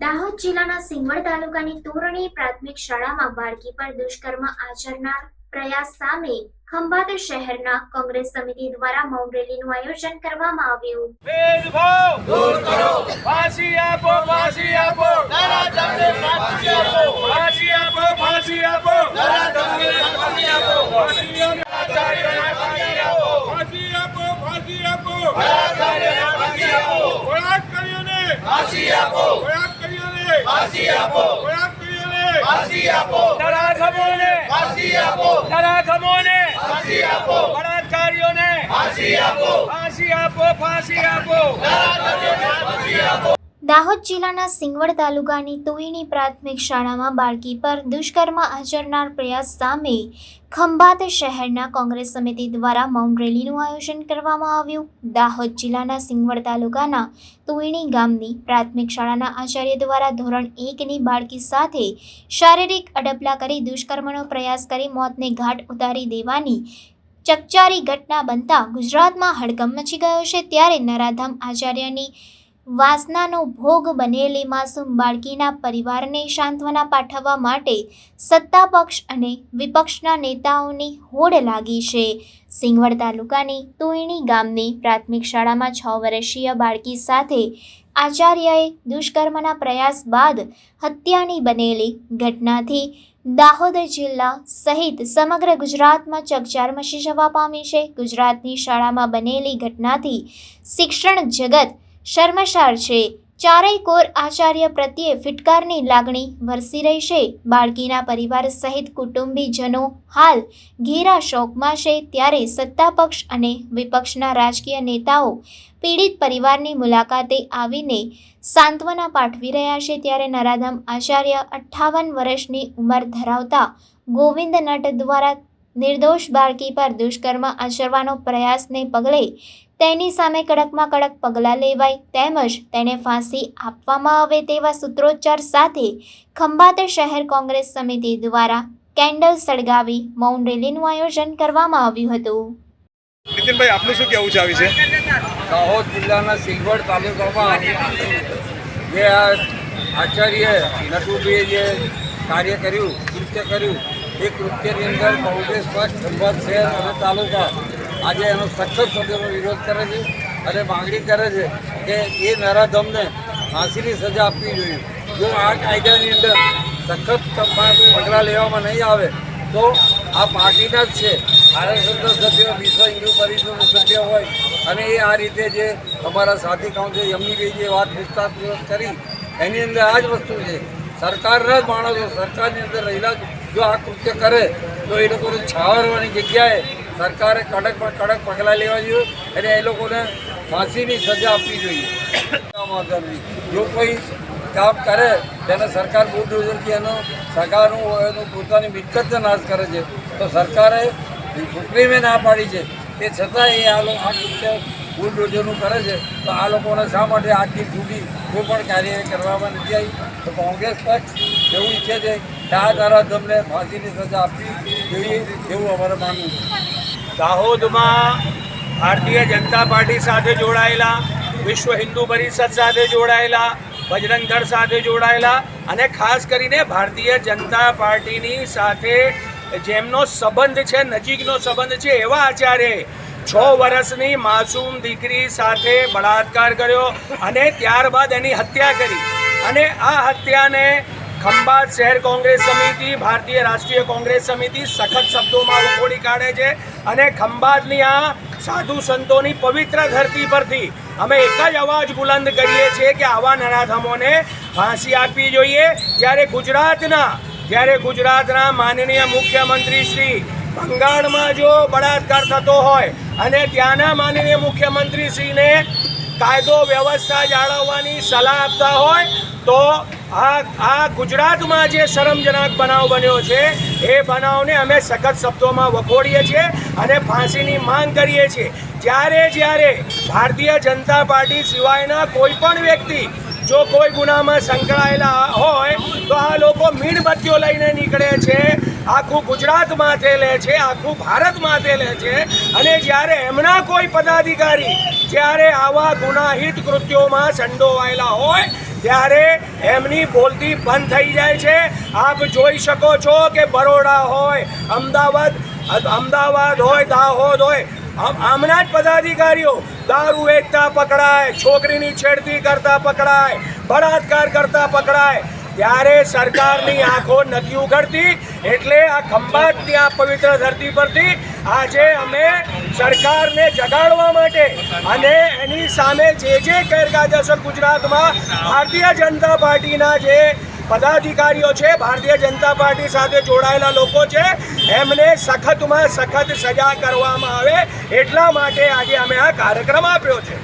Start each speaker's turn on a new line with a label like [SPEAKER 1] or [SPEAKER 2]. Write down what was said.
[SPEAKER 1] દાહોદ જિલ્લાના સિંગવડ તાલુકાની તોરણી પ્રાથમિક શાળામાં બાળકી પર દુષ્કર્મ આચરનાર પ્રયાસ સામે ખંભાત શહેરના કોંગ્રેસ સમિતિ દ્વારા મૌન રેલીનું આયોજન કરવામાં આવ્યું.
[SPEAKER 2] ભેદભાવ દૂર કરો. ફાંસી આપો ફાંસી આપો. નારા આપો ફાંસી આપો ફાંસી આપો નરાધમને ફાંસી આપો ફાંસી આપો ફાંસી આપો ફાંસી આપો નરાધમને ફાંસી આપો બળાત્કારીઓને ફાંસી આપો. બળાત્કારીઓને ફાંસી આપો. બળાત્કારીઓને ફાંસી આપો. નરાધમોને ફાંસી આપો. નરાધમોને ફાંસી આપો. બળાત્કારીઓને. ફાંસી આપો. ફાંસી આપો ફાંસી આપો.
[SPEAKER 1] દાહોદ જિલ્લાના સિંગવડ તાલુકાની તુઈની પ્રાથમિક શાળામાં બાળકી પર દુષ્કર્મ આચરનાર પ્રયાસ સામે ખંભાત શહેરના કોંગ્રેસ સમિતિ દ્વારા મૌન રેલીનું આયોજન કરવામાં આવ્યું. દાહોદ જિલ્લાના સિંગવડ તાલુકાના તુઈણી ગામની પ્રાથમિક શાળાના આચાર્ય દ્વારા ધોરણ એકની બાળકી સાથે શારીરિક અડપલા કરી દુષ્કર્મનો પ્રયાસ કરી મોતને ઘાટ ઉતારી દેવાની ચકચારી ઘટના બનતા ગુજરાતમાં હડકંપ મચી ગયો છે. ત્યારે નરાધમ આચાર્યની વાસનાનો ભોગ બનેલી માસૂમ બાળકીના પરિવારને સાંત્વના પાઠવવા માટે સત્તા પક્ષ અને વિપક્ષના નેતાઓની હોડ લાગી છે. સિંગવડ તાલુકાની તુઈણી ગામની પ્રાથમિક શાળામાં છ વર્ષીય બાળકી સાથે આચાર્યએ દુષ્કર્મના પ્રયાસ બાદ હત્યાની બનેલી ઘટનાથી દાહોદ જિલ્લા સહિત સમગ્ર ગુજરાતમાં ચકચાર મચી જવા પામી છે. ગુજરાતની શાળામાં બનેલી ઘટનાથી શિક્ષણ જગત શર્મસાર છે. ચારેય કોર આચાર્ય પ્રત્યે ફિટકારની લાગણી વરસી રહી છે. બાળકીના પરિવાર સહિત કુટુંબીજનો હાલ ઘેરા શોકમાં છે. ત્યારે સત્તા પક્ષ અને વિપક્ષના રાજકીય નેતાઓ પીડિત પરિવારની મુલાકાતે આવીને સાંત્વના પાઠવી રહ્યા છે. ત્યારે નરાધમ આચાર્ય અઠ્ઠાવન વર્ષની ઉંમર ધરાવતા ગોવિંદ નટ દ્વારા નિર્દોષ બાળકી પર દુષ્કર્મ આચરવાનો પ્રયાસને પગલે તેની સામે કડકમાં કડક પગલાં લેવાય તેમજ તેને ફાંસી આપવામાં આવે તેવા સૂત્રોચ્ચાર સાથે ખંભાત શહેર કોંગ્રેસ સમિતિ દ્વારા કેન્ડલ સળગાવી મૌન રેલીનું આયોજન કરવામાં આવ્યું હતું.
[SPEAKER 3] નીતિનભાઈ આપનું શું કહેવું છે આ વિશે
[SPEAKER 4] દાહોદ જિલ્લાના સિલવડ તાલુકામાં જે આ આચાર્ય નટુભાઈએ જે કાર્ય કર્યું કૃત્ય કર્યું એ કૃત્યની અંદર કોંગ્રેસ પક્ષ ખંભાત શહેર અને તાલુકા આજે એનો સખત શબ્દોનો વિરોધ કરે છે અને માગણી કરે છે કે એ નરાધમને ફાંસીની સજા આપવી જોઈએ. જો આ કાયદાની અંદર સખત પગલાં લેવામાં નહીં આવે, તો આ પાર્ટીના જ છે. આરએસએસના સભ્ય, વિશ્વ હિન્દુ પરિષદના સભ્ય હોય અને એ આ રીતે જે અમારા સાથી કાઉન્સિલ એમની જે વાત વિસ્તારપૂર્વક કરી, એની અંદર આ જ વસ્તુ છે. સરકારના જ માણસો, સરકારની અંદર રહેલા જ જો આ કૃત્ય કરે તો એ લોકોને છાવરવાની જગ્યાએ સરકારે કડકમાં કડક પગલાં લેવા જોઈએ અને એ લોકોને ફાંસીની સજા આપવી જોઈએ. જો કોઈ કામ કરે, તેને સરકાર બુલડોઝરથી એનો સગાનું, એનું પોતાની મિલકત નાશ કરે છે, તો સરકારે સુપ્રીમે ના પાડી છે. તે છતાં એ આ આ કૃત્ય બુલડોઝરનું કરે છે, તો આ લોકોને શા માટે આટલી સુધી કોઈ પણ કાર્ય કરવામાં નથી આવી? તો કોંગ્રેસ પક્ષ એવું ઈચ્છે છે કે આ નરાધમને ફાંસીની સજા આપવી જોઈએ એવું અમારે માનવું છે.
[SPEAKER 2] દાહોદમાં ભારતીય જનતા પાર્ટી સાથે જોડાયેલા, વિશ્વ હિન્દુ પરિષદ સાથે જોડાયેલા, બજરંગ દળ સાથે જોડાયેલા અને ખાસ કરીને ભારતીય જનતા પાર્ટીની સાથે જેમનો સંબંધ છે, નજીકનો સંબંધ છે, એવા આચાર્ય છ વર્ષની માસૂમ દીકરી સાથે બળાત્કાર કર્યો અને ત્યારબાદ એની હત્યા કરી. અને આ હત્યાને ખંભાત શહેર કોંગ્રેસ સમિતિ, ભારતીય રાષ્ટ્રીય કોંગ્રેસ સમિતિ સખત શબ્દોમાં ઉખોડી કાઢે છે અને ખંભાતની આ સાધુ સંતોની પવિત્ર ધરતી પરથી અમે એક જ અવાજ બુલંદ કરીએ છીએ કે આવા નરાધમોને ફાંસી આપવી જોઈએ. જ્યારે ગુજરાતના જ્યારે ગુજરાતના માનનીય મુખ્યમંત્રી શ્રી બંગાળમાં જો બળાત્કાર થતો હોય અને ત્યાંના માનનીય મુખ્યમંત્રી શ્રીને કાયદો, વ્યવસ્થા જાળવવાની સલાહ આપતા હોય તો આ આ ગુજરાતમાં જે શરમજનક બનાવ બન્યો છે, એ બનાવને અમે સખત શબ્દોમાં વખોડીએ છીએ અને ફાંસીની માંગ કરીએ છીએ. જ્યારે જ્યારે ભારતીય જનતા પાર્ટી સિવાયના કોઈ પણ વ્યક્તિ જો કોઈ ગુનામાં સંકળાયેલા હોય, તો આ લોકો મીણબત્તીઓ લઈને નીકળે છે. આખું ગુજરાત માથે લે છે, આખું ભારત માથે લે છે. અને જ્યારે એમના કોઈ પદાધિકારી જ્યારે આવા ગુનાહિત કૃત્યોમાં સંડોવાયેલા હોય, ત્યારે એમની બોલતી બંધ થઈ જાય છે. આપ જોઈ શકો છો કે બરોડા હોય, અમદાવાદ અમદાવાદ હોય, દાહોદ હોય આમના જ પદાધિકારીઓ દારૂ વેચતા પકડાય, છોકરીની છેડતી કરતા પકડાય, બળાત્કાર કરતા પકડાય. ત્યારે સરકારની આંખો નથી ઉઘડતી, એટલે આ ખંભાતની ત્યાં પવિત્ર ધરતી પરથી આજે અમે સરકારને જગાડવા માટે અને એની સામે જે જે ગેરકાયદેસર ગુજરાતમાં ભારતીય જનતા પાર્ટીના જે પદાધિકારીઓ છે, ભારતીય જનતા પાર્ટી સાથે જોડાયેલા લોકો છે. એમને સખતમાં સખત સજા કરવામાં આવે એટલા માટે આજે અમે આ કાર્યક્રમ આપ્યો છે.